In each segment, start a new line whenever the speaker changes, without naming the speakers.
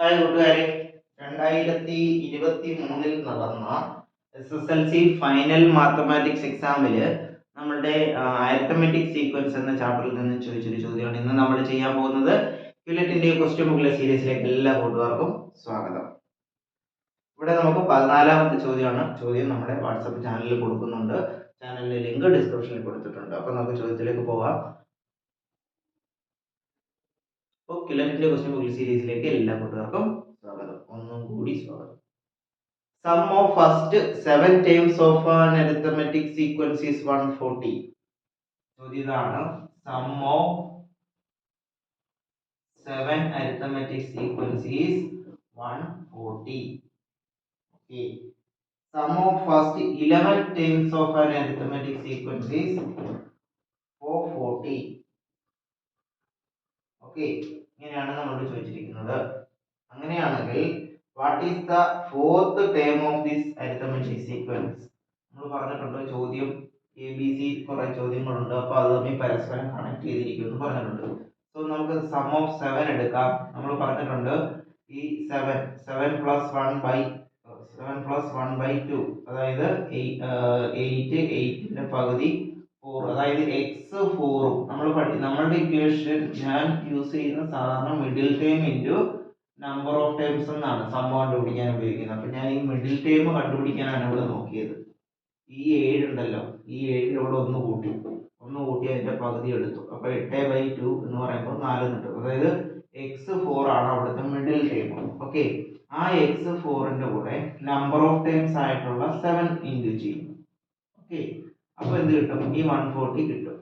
Hi കൂട്ടുകാരെ രണ്ടായിരത്തി ഇരുപത്തി മൂന്നിൽ നടന്ന S S L C final mathematics എക്സാമിൽ നമ്മളുടെ അരിത്തമെറ്റിക് സീക്വൻസ് എന്ന ചാപ്റ്ററിൽ നിന്ന് ചോദിച്ചൊരു ചോദ്യമാണ്. ഇന്ന് നമ്മൾ ചെയ്യാൻ പോകുന്നത് ക്യുലറ്റിന്റെ ക്വസ്റ്റ്യൻ ബുക്കിലെ സീരീസിലേക്ക് എല്ലാ കൂട്ടുകാർക്കും സ്വാഗതം. ഇവിടെ നമുക്ക് പതിനാലാമത്തെ ചോദ്യമാണ്. ചോദ്യം നമ്മുടെ വാട്സപ്പ് ചാനലിൽ കൊടുക്കുന്നുണ്ട്. ചാനലിന്റെ ലിങ്ക് ഡിസ്ക്രിപ്ഷനിൽ കൊടുത്തിട്ടുണ്ട്. അപ്പോൾ നമുക്ക് ചോദ്യത്തിലേക്ക് പോവാം അപ്പോൾ കിലറ്റിന്റെ ക്വസ്റ്റ്യൻ ബുക്ക് സീരീസിലേക്ക് എല്ലാ കൂട്ടുകാർക്കും സ്വാഗതം. ഒന്നും കൂടി സ്വാഗതം. Sum of first seven times of an arithmetic sequence is one forty ചോദ്യം ഇതാണ്. Sum of seven arithmetic sequence is one forty okay sum of first eleven times of an arithmetic sequence is four forty okay ഇങ്ങനെയാണ് നമ്മളോട് ചോദിച്ചിരിക്കുന്നത്. അങ്ങനെയാണെങ്കിൽ what is the fourth term of this arithmetic sequence നമ്മൾ പറഞ്ഞിട്ടുണ്ട് ചോദ്യം A B C കുറെ ചോദ്യങ്ങളുണ്ട്. അപ്പൊ അത് തമ്മിൽ പരസ്പരം കണക്ട് ചെയ്തിരിക്കും എന്ന് പറഞ്ഞിട്ടുണ്ട്. സോ നമുക്ക് സം ഓഫ് സെവൻ എടുക്കാം. നമ്മൾ പറഞ്ഞിട്ടുണ്ട് ഈ seven seven plus one by seven plus one by two അതായത് എയ്റ്റ് എയ്റ്റിന്റെ പകുതി ഫോർ അതായത് എക്സ് ഫോറും നമ്മൾ പഠി നമ്മളുടെ ഇക്വേഷൻ ഞാൻ യൂസ് ചെയ്യുന്ന സാധാരണ middle term into number of terms എന്നാണ് സംഭവം കണ്ടുപിടിക്കാൻ ഉപയോഗിക്കുന്നത്. അപ്പം ഞാൻ ഈ മിഡിൽ ടേം കണ്ടുപിടിക്കാനാണ് ഇവിടെ നോക്കിയത്. ഈ ഏഴ് ഉണ്ടല്ലോ ഈ ഏഴിന്റെ ഇവിടെ ഒന്ന് കൂട്ടി. ഒന്ന് കൂട്ടി അതിന്റെ പകുതി എടുത്തു. അപ്പോൾ എട്ട് ബൈ ടു എന്ന് പറയുമ്പോൾ നാല് കിട്ടും. അതായത് എക്സ് ഫോർ ആണ് അവിടുത്തെ മിഡിൽ ടേം ഓക്കെ ആ എക്സ് ഫോറിന്റെ കൂടെ നമ്പർ ഓഫ് ടേംസ് ആയിട്ടുള്ള സെവൻ ഇന്റു ചെയ്യും ഓക്കെ അപ്പൊ എന്ത് കിട്ടും? ഈ വൺ ഫോർട്ടി കിട്ടും.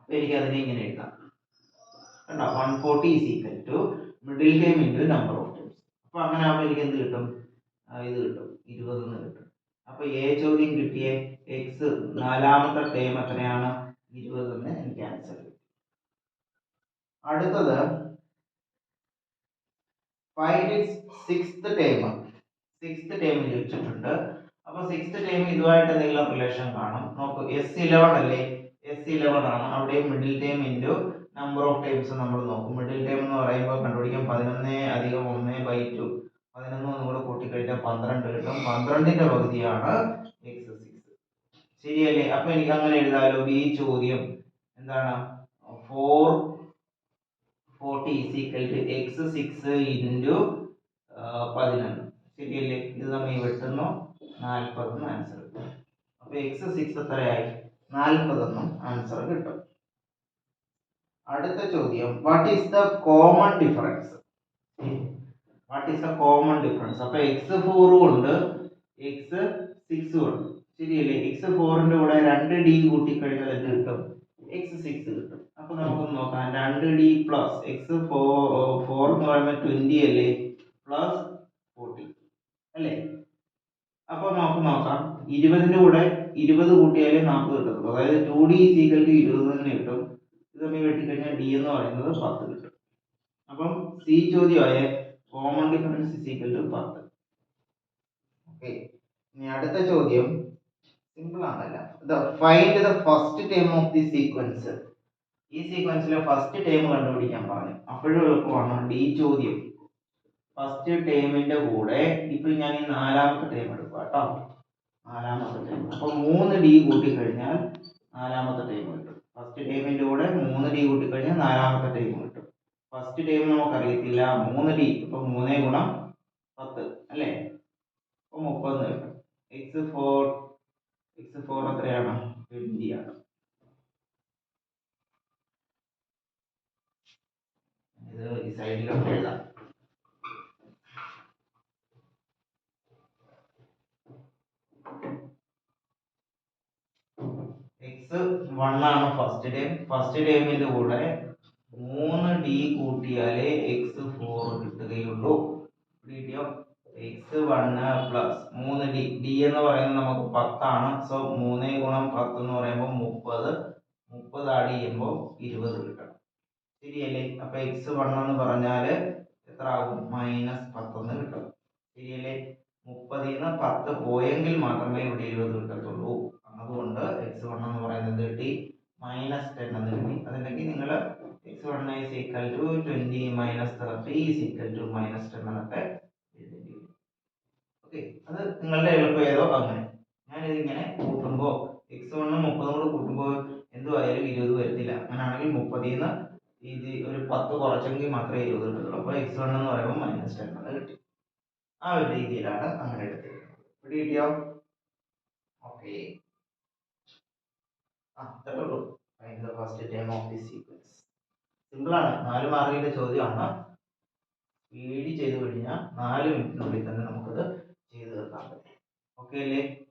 അപ്പൊ എനിക്ക് അതിനെ ഇങ്ങനെ എഴുതാം. കണ്ടോ? One forty is equal to middle time into number of times അപ്പൊ അങ്ങനെ ആകുമ്പോൾ എനിക്ക് എന്ത് കിട്ടും? ഇത് കിട്ടും. ഇരുപത് എന്ന് കിട്ടും. അപ്പൊ എ ചോദ്യം കിട്ടിയ? എക്സ് നാലാമത്തെ ടൈം എത്രയാണ്? ഇരുപത് എന്ന് എനിക്ക് ആൻസർ കിട്ടും. അടുത്തത് find sixth time sixth time ചോദിച്ചിട്ടുണ്ട് അപ്പൊ സിക്സ്ത് ടൈം ഇതുമായിട്ട് എന്തെങ്കിലും റിലേഷൻ കാണും. നോക്കൂ എസ് ഇലവൺ അല്ലേ? എസ് ഇലവൺ ആണ്. അവിടെ middle time into number of times നമ്മൾ നോക്കും. മിഡിൽ ടൈം എന്ന് പറയുമ്പോൾ കണ്ടുപിടിക്കാം പതിനൊന്ന് അധികം ഒന്ന് ബൈ ടു പതിനൊന്ന് ഒന്നും കൂടെ കൂട്ടിക്കഴിഞ്ഞാൽ പന്ത്രണ്ട് കിട്ടും. പന്ത്രണ്ടിന്റെ പകുതിയാണ് എക്സ് സിക്സ് ശരിയല്ലേ? അപ്പൊ എനിക്ക് അങ്ങനെ എഴുതാലോ. ബി ചോദ്യം എന്താണ്? Four forty is equal to X six into പതിനൊന്ന്. ശരിയല്ലേ? ഇത് നമ്മൾ വെട്ടുന്നു. നാൽപ്പതെന്ന് ആൻസർ കിട്ടും. അപ്പൊ എക്സ് സിക്സ് എത്രയായി? നാൽപ്പതെന്നും ആൻസർ കിട്ടും. അടുത്ത ചോദ്യം what is the common difference what is the common difference അപ്പൊ എക്സ് ഫോറും ഉണ്ട് എക്സ് സിക്സും ഉണ്ട് ശരിയല്ലേ? എക്സ് ഫോറിന്റെ കൂടെ രണ്ട് ഡി കൂട്ടിക്കഴിഞ്ഞാൽ എന്ത് കിട്ടും? എക്സ് സിക്സ് കിട്ടും. അപ്പൊ നമുക്ക് നോക്കാം. രണ്ട് D plus X four four എന്ന് പറയുമ്പോൾ ട്വന്റി അല്ലേ? പ്ലസ് ഫോർട്ടി അല്ലേ അപ്പൊ നമുക്ക് നോക്കാം. ഇരുപതിന്റെ കൂടെ ഇരുപത് കൂട്ടിയാലേ നാൽപ്പത് കിട്ടത്തുള്ളൂ. അതായത് ടു ഡി ഈക്വൽ ടു ഇരുപത് തന്നെ കിട്ടും. ഇത് തമ്മിൽ വെട്ടിക്കഴിഞ്ഞാൽ ഡി എന്ന് പറയുന്നത് പത്ത് കിട്ടും. അപ്പം C ചോദ്യമായ common difference is equal to പത്ത്. ഓക്കെ ഇനി അടുത്ത ചോദ്യം. സിമ്പിൾ ആണല്ല. Find the first term of the sequence ഈ സീക്വൻസിലെ ഫസ്റ്റ് ടേം കണ്ടുപിടിക്കാൻ പറഞ്ഞു. അപ്പോഴും എളുപ്പമാണ്. ഡി ചോദ്യം. ഫസ്റ്റ് ടേമിന്റെ കൂടെ ഇപ്പൊ ഞാൻ ഈ നാലാമത്തെ ടേം എടുക്കുക കേട്ടോ നാലാമത്തെ ടേം അപ്പൊ മൂന്ന് ഡി കൂട്ടിക്കഴിഞ്ഞാൽ നാലാമത്തെ ടേം കിട്ടും. ഫസ്റ്റ് ടേമിന്റെ കൂടെ മൂന്ന് ഡി കൂട്ടിക്കഴിഞ്ഞാൽ നാലാമത്തെ ടേം കിട്ടും. ഫസ്റ്റ് നമുക്ക് നമുക്കറിയത്തില്ല. മൂന്ന് ഡി ഇപ്പൊ മൂന്നേ ഗുണം പത്ത്. അല്ലേ? അപ്പൊ മുപ്പത് കിട്ടും. എക്സ് ഫോർ എക്സ് ഫോർ എത്രയാണ്? ട്വന്റി ആണ്. ഇത് ഈ സൈഡിലൊക്കെ എഴുതാം എക്സ് വൺ ആണ് ഫസ്റ്റ് ടേം ഫസ്റ്റ് ടൈമിന്റെ കൂടെ മൂന്ന് ഡി കൂട്ടിയാലേ എക്സ് ഫോർ കിട്ടുകയുള്ളൂ. കിട്ടിയോ എക്സ് വണ് പ്ലസ് മൂന്ന് ഡി ഡി എന്ന് പറയുന്നത് നമുക്ക് പത്താണ്. സോ മൂന്ന് ഗുണം പത്ത് എന്ന് പറയുമ്പോൾ മുപ്പത്. മുപ്പത് ആഡ് ചെയ്യുമ്പോൾ ഇരുപത് കിട്ടണം. ശരിയല്ലേ? അപ്പൊ എക്സ് വൺ എന്ന് പറഞ്ഞാൽ എത്ര ആകും? മൈനസ് പത്തൊന്ന് കിട്ടും ശരിയല്ലേ? മുപ്പതിൽ നിന്ന് പത്ത് പോയെങ്കിൽ മാത്രമേ ഇവിടെ ഇരുപത് കിട്ടത്തുള്ളൂ. അതുകൊണ്ട് എക്സ് വൺ എന്ന് പറയുന്നത് കിട്ടി. മൈനസ് ടെൻ എന്ന് കിട്ടി. അതല്ലെങ്കിൽ നിങ്ങൾ X one is equal to twenty minus thirty is equal to minus ten എന്നൊക്കെ എഴുതേണ്ടി വരും. ഓക്കെ അത് നിങ്ങളുടെ എളുപ്പം ഏതോ അങ്ങനെ. ഞാനിതിങ്ങനെ കൂട്ടുമ്പോൾ എക്സ് വണ്ണും മുപ്പതും കൂടെ കൂട്ടുമ്പോൾ എന്തുമായാലും ഇരുപത് വരത്തില്ല അങ്ങനെയാണെങ്കിൽ മുപ്പതിൽ നിന്ന് ഇത് ഒരു പത്ത് കുറച്ചെങ്കിൽ മാത്രമേ ഇരുപത് കിട്ടുള്ളൂ അപ്പോൾ എക്സ് വൺ എന്ന് പറയുമ്പോൾ മൈനസ് ടെൻ എന്ന് കിട്ടി. ആ ഒരു രീതിയിലാണ് അങ്ങനെ എടുത്തിരിക്കുന്നത്. ഇവിടെ കിട്ടിയോ? ഓക്കെ ആ find the first term of the sequence സിമ്പിളാണ് നാല് മാർക്കിന്റെ ചോദ്യമാണ്. സ്പീഡിൽ ചെയ്ത് കഴിഞ്ഞാൽ നാല് മിനിറ്റിനുള്ളിൽ തന്നെ നമുക്കത് ചെയ്ത് തീർക്കാൻ പറ്റും. ഓക്കെ അല്ലേ?